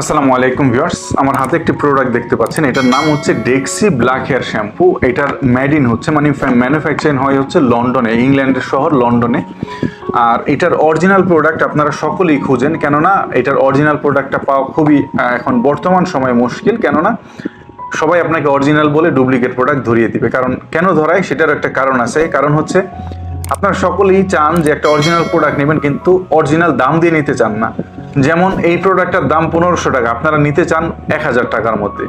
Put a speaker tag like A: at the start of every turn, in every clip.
A: আসসালামু আলাইকুম ভিউয়ার্স, আমার হাতে একটি প্রোডাক্ট দেখতে পাচ্ছেন। এটার নাম হচ্ছে ডেক্সি ব্ল্যাক হেয়ার শ্যাম্পু এটার মেড ইন হচ্ছে মানে ম্যানুফ্যাকচারিং হয় হচ্ছে লন্ডনে, ইংল্যান্ডের শহর লন্ডনে। আর এটার অরিজিনাল প্রোডাক্ট আপনারা সকলেই খুঁজেন, কেননা এটার অরিজিনাল প্রোডাক্টটা পাওয়া খুবই এখন বর্তমান সময়ে মুশকিল। কেননা সবাই আপনাকে অরিজিনাল বলে ডুপ্লিকেট প্রোডাক্ট ধরিয়ে দিবে। কারণ কেন ধরায়? সেটার একটা কারণ আছে। কারণ হচ্ছে আপনারা সকলেই চান যে একটা অরিজিনাল প্রোডাক্ট নেবেন, কিন্তু অরিজিনাল দাম দিয়ে নিতে চান না। যেমন এই প্রোডাক্টটার দাম পনেরোশো টাকা, আপনারা নিতে চান এক হাজার টাকার মধ্যে।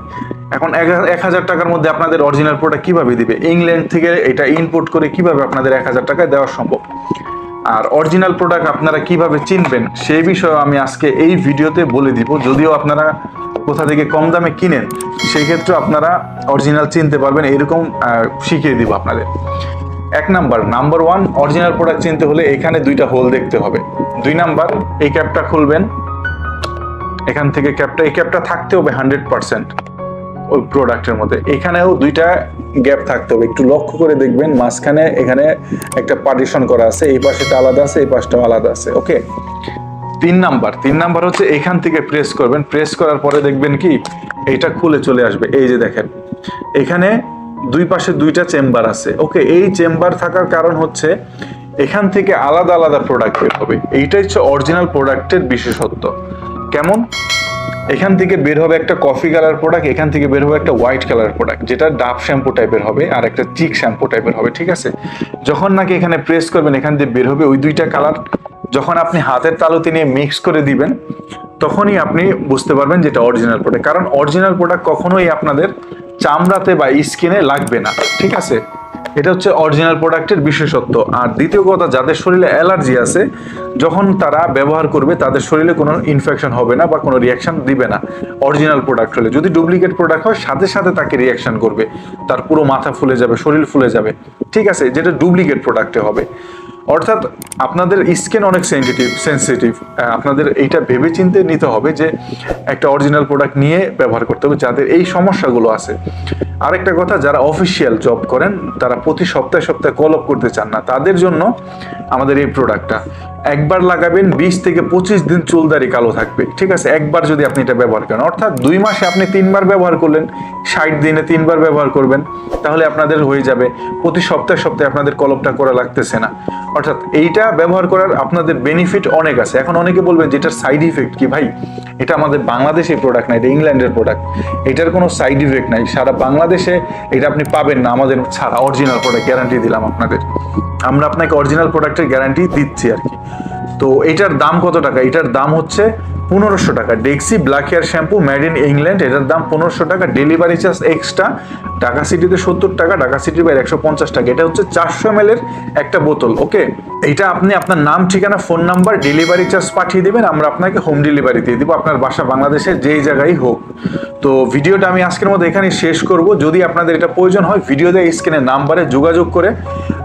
A: এখন এক হাজার টাকার মধ্যে আপনাদের অরিজিনাল প্রোডাক্ট কীভাবে দিবে? ইংল্যান্ড থেকে এটা ইনপোর্ট করে কীভাবে আপনাদের এক হাজার টাকায় দেওয়া সম্ভব? আর অরিজিনাল প্রোডাক্ট আপনারা কীভাবে চিনবেন সেই বিষয়ে আমি আজকে এই ভিডিওতে বলে দিব। যদিও আপনারা কোথা থেকে কম দামে কিনেন সেই ক্ষেত্রে আপনারা অরিজিনাল চিনতে পারবেন, এরকম শিখিয়ে দিব আপনাদের। এক number number one original product চিনতে হলে এখানে দুইটা হোল দেখতে হবে। দুই নাম্বার, এই ক্যাপটা খুলবেন। এখান থেকে ক্যাপটা, এই ক্যাপটা থাকতে হবে হান্ড্রেড পার্সেন্ট ওই প্রোডাক্টের মধ্যে। এখানেও দুইটা গ্যাপ থাকতে হবে। একটু লক্ষ্য করে দেখবেন, মাঝখানে এখানে একটা পার্টিশন করা আছে, এই পাশেটা আলাদা আছে, এই পাশটাও আলাদা আছে ওকে তিন নাম্বার তিন নাম্বার হচ্ছে এখান থেকে প্রেস করবেন। প্রেস করার পরে দেখবেন কি এটা খুলে চলে আসবে। এই যে দেখেন, এখানে দুই পাশে দুইটা চেম্বার আছে। ওকে, এই চেম্বার থাকার কারণ হচ্ছে এখান থেকে আলাদা আলাদা প্রোডাক্ট বের হবে। এইটাই হচ্ছে অরিজিনাল প্রোডাক্টের বিশেষত্ব। কেমন? এখান থেকে বের হবে একটা কফি কালার প্রোডাক্ট এখান থেকে বের হবে একটা হোয়াইট কালার প্রোডাক্ট যেটা ডাব শ্যাম্পু টাইপের হবে আর একটা চিক শ্যাম্পু টাইপের হবে, ঠিক আছে? যখন নাকি এখানে প্রেস করবেন, এখান দিয়ে বের হবে ওই দুইটা কালার যখন আপনি হাতের তালুতে নিয়ে মিক্স করে দিবেন, তখনই আপনি বুঝতে পারবেন যেটা অরিজিনাল প্রোডাক্ট কারণ অরিজিনাল প্রোডাক্ট কখনোই আপনাদের চামড়াতে বা স্কিনে লাগবে না, ঠিক আছে? এটা হচ্ছে অরিজিনাল প্রোডাক্টের বিশেষত্ব। আর দ্বিতীয় কথা, যাদের শরীরে অ্যালার্জি আছে, যখন তারা ব্যবহার করবে, তাদের শরীরে কোনো ইনফেকশন হবে না বা কোনো রিয়াকশন দিবে না। অরিজিনাল প্রোডাক্ট হলে। যদি ডুপ্লিকেট প্রোডাক্ট হয়, সাথে সাথে তাকে রিয়াকশান করবে। তার পুরো মাথা ফুলে যাবে, শরীর ফুলে যাবে। ঠিক আছে, যেটা ডুপ্লিকেট প্রোডাক্টে হবে। অর্থাৎ আপনাদের স্কিন অনেক সেন্সিটিভ সেন্সিটিভ আপনাদের এইটা ভেবে চিনতে নিতে হবে যে একটা অরিজিনাল প্রোডাক্ট নিয়ে ব্যবহার করতে হবে যাদের এই সমস্যাগুলো আছে। আরেকটা কথা, যারা অফিসিয়াল জব করেন, তারা প্রতি সপ্তাহে সপ্তাহে কল আপ করতে চান না। তাদের জন্য আমাদের এই প্রোডাক্টটা একবার লাগাবেন, বিশ থেকে পঁচিশ দিন চুলদারি কালো থাকবে। ঠিক আছে? একবার যদি আপনি এটা ব্যবহার করেন, অর্থাৎ দুই মাসে আপনি তিনবার ব্যবহার করলেন, ষাট দিনে তিনবার ব্যবহার করবেন, তাহলে আপনাদের হয়ে যাবে। প্রতি সপ্তাহে সপ্তাহে আপনাদের কলপটা করা লাগতেছে না। অর্থাৎ এইটা ব্যবহার করার আপনাদের বেনিফিট অনেক আছে। এখন অনেকে বলবেন যে এটার সাইড ইফেক্ট কি? ভাই, এটা আমাদের বাংলাদেশের প্রোডাক্ট না এটা ইংল্যান্ডের প্রোডাক্ট এটার কোনো সাইড ইফেক্ট নাই। সারা বাংলাদেশে এটা আপনি পাবেন না। আমাদের ছাড়া অরিজিনাল প্রোডাক্ট গ্যারান্টি দিলাম আপনাদের। আমরা আপনাকে অরিজিনাল প্রোডাক্টের গ্যারান্টি দিচ্ছি আর কি। তো এটার দাম কত টাকা? এটার দাম হচ্ছে পনেরোশো টাকা। Dexe black hair shampoo made in England এটার দাম পনেরোশো টাকা। ডেলিভারি চার্জ এক্সট্রা ঢাকা সিটিতে সত্তর টাকা, ঢাকা সিটির বাইরে একশো পঞ্চাশ টাকা। এটা হচ্ছে চারশো এম এর একটা বোতল, ওকে? এটা আপনি আপনার নাম, ঠিকানা, ফোন নাম্বার ডেলিভারি চার্জ পাঠিয়ে দেবেন, আমরা আপনাকে হোম ডেলিভারি দিয়ে দিব, আপনার বাসা বাংলাদেশের যেই জায়গায় হোক। তো ভিডিওটা আমি আজকের মধ্যে এখানেই শেষ করব। যদি আপনাদের এটা প্রয়োজন হয় ভিডিও দেয় স্ক্রিনের নাম্বারে যোগাযোগ করে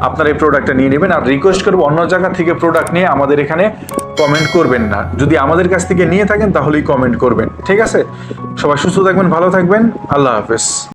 A: আপনারা এই প্রোডাক্টটা নিয়ে নেবেন আর রিকোয়েস্ট করব অন্য জায়গা থেকে প্রোডাক্ট নিয়ে আমাদের এখানে কমেন্ট করবেন না। যদি আমাদের কাছ থেকে নিয়ে থাকেন তাহলেই কমেন্ট করবেন। ঠিক আছে? সবাই সুস্থ থাকবেন, ভালো থাকবেন। আল্লাহ হাফেজ।